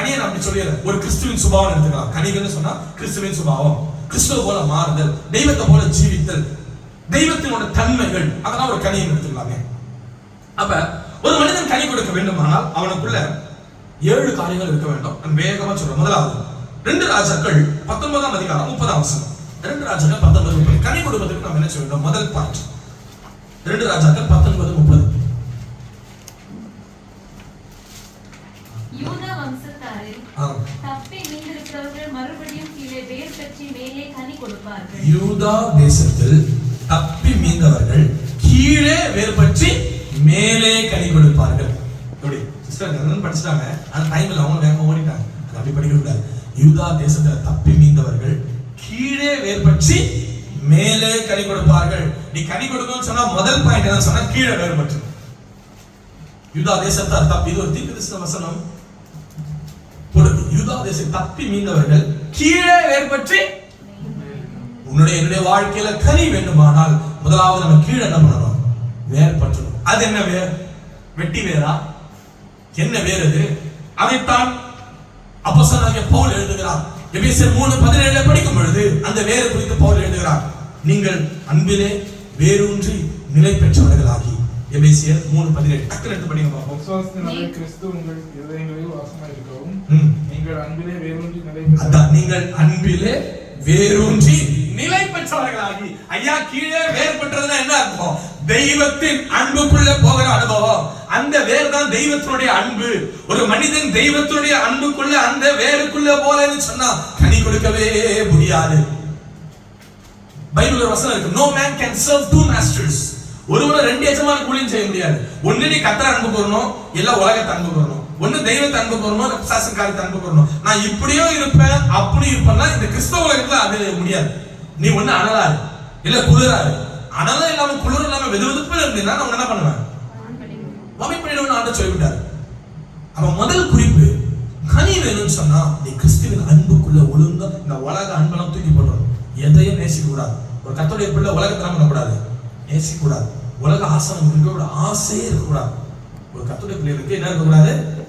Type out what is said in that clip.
கனியை அப்படி சொல்லிடுறேன் ஒரு கிறிஸ்துவின் சுபாவம் எடுத்துக்கலாம். கனிகள்னு சொன்னா கிறிஸ்துவின் சுபாவம் கிறிஸ்துவ போல மாறுதல் தெய்வத்தை போல ஜீவித்தல் தெய்வத்தினோட தன்மைகள். அதெல்லாம் ஒரு கனியை எடுத்துக்கலாமே. அப்ப ஒரு மனிதன் கனி கொடுக்க வேண்டுமானால் அவனுக்குள்ள ஏழு காரியங்கள் இருக்க வேண்டும். நான் வேகமா சொல்றேன். முதலாவது ரெண்டு ராஜாக்கள் பத்தொன்பதாம் அதிகாரம் முப்பதாம் வசனம். ரெண்டு ராஜாக்கள் பத்தொன்பது முப்பது. கனி கொடுப்பதற்கு நாம் என்ன செய்ய வேண்டும் முதல் பார்ட் ரெண்டு ராஜாக்கள் பத்தொன்பது முப்பது. யூதா வம்சத்தாரில் ஆ. தப்பி மீந்திருக்கிறவர்கள் மறுபடியும் கீழே வேர் பற்றி மேலே கனி கொடுப்பார்கள். யூதா தேசத்தில் தப்பி மீந்தவர்கள் கீழே வேறுபற்றி மேலே கனி கொடுப்பார்கள். எப்படி? சிஸ்டர் படிச்சிட்டாங்க. ஆனா டைம்ல அவங்க வேகமா ஓடிட்டாங்க. அது அப்படி படிக்க கூடாது. யூதா தேசத்துல தப்பி மீந்தவர்கள் கீழே வேறுபற்றி மேலே கனி கொடுப்பார்கள். நீ கனி கொடுக்கணும்னு சொன்னா முதல் பாயிண்ட் என்ன சொன்னா கீழே வேறுபட்டு யூதா தேசத்தார் தப்பி இது ஒரு தீர்க்கதரிசன வசனம். யூதா தேசம் தப்பி மீந்தவர்கள் கீழே வேறுபற்றி உன்னுடைய என்னுடைய வாழ்க்கையில கனி வேண்டுமானால் முதலாவது நம்ம கீழே என்ன பண்ணணும்? வேறுபற்றணும். அது என்ன வேர்? வெட்டி வேறா என்ன வேர் அது? அதைத்தான் அப்போஸ்தலனாகிய பவுல் எழுதுகிறார். எபேசியர் மூணு பதினேழுல படிக்கும் பொழுது அந்த வேறு குறித்து பவுல் எழுதுகிறார். நீங்கள் அன்பிலே வேரூன்றி நிலை பெற்றவர்களாகி எபேசியர் மூணு பதினேழு. டக்குனு எடுத்து படிங்க பார்ப்போம் விசுவாசத்தினாலே கிறிஸ்து உங்கள் இருதயங்களில் வாசமாயிருக்கவும் ம். நீங்கள் அன்பிலே வேரூன்றி நிலை அதான் நீங்கள் அன்பிலே வேரூன்றி நிலை பெற்றவர்களாகி. ஐயா கீழே வேறுபட்டதுன்னா என்ன அர்த்தம்? தெய்வத்தின் அன்புக்குள்ள போகிற அனுபவம். அந்த வேர் தான் தெய்வத்தினுடைய அன்பு. ஒரு மனிதன் தெய்வத்தினுடைய அன்புக்குள்ள அந்த வேருக்குள்ள போலன்னு சொன்னா கனி கொடுக்கவே முடியாது. பைபிள் ஒரு வசனம் இருக்கு. No man can serve two masters ஒருவரை ரெண்டு எஜமான கூலியும் செய்ய முடியாது. ஒன்று நீ கத்திர அன்பு கூறணும் இல்ல உலகத்தை அன்பு கூறணும். ஒன்று தெய்வத்தை அன்பு கூறணும் இல்ல சாசனக்காரத்தை அன்பு கூறணும். நான் இப்படியும் இருப்பேன் அப்படி இருப்பேன்னா இந்த கிறிஸ்தவ உலகத்துல அது முடியாது. நீ ஒண்ணு அனலாரு இல்ல குளிராரு அனலும் இல்லாம குளிர் இல்லாம வெது வெதுப்பு இருந்தீங்கன்னா நான் என்ன பண்ணுவேன்? வமி பண்ணிடுவேன் ஆண்டு சொல்லிவிட்டாரு. அவன் முதல் குறிப்பு கனி வேணும்னு சொன்னா நீ கிறிஸ்துவின் அன்புக்குள்ள ஒழுங்கா இந்த உலக அன்பெல்லாம் தூக்கி போடுறோம் எதையும் நேசிக்க கூடாது ஒரு கத்தோடைய பிள்ளை உலகத்தை பண்ணக்கூடாது. நேசிக்கூடாது உலக ஆசனம் இருக்கக்கூடாது. ஆசையே இருக்கக்கூடாது. ஒரு கத்துடைய பிள்ளைகளுக்கு என்ன இருக்கக்கூடாது?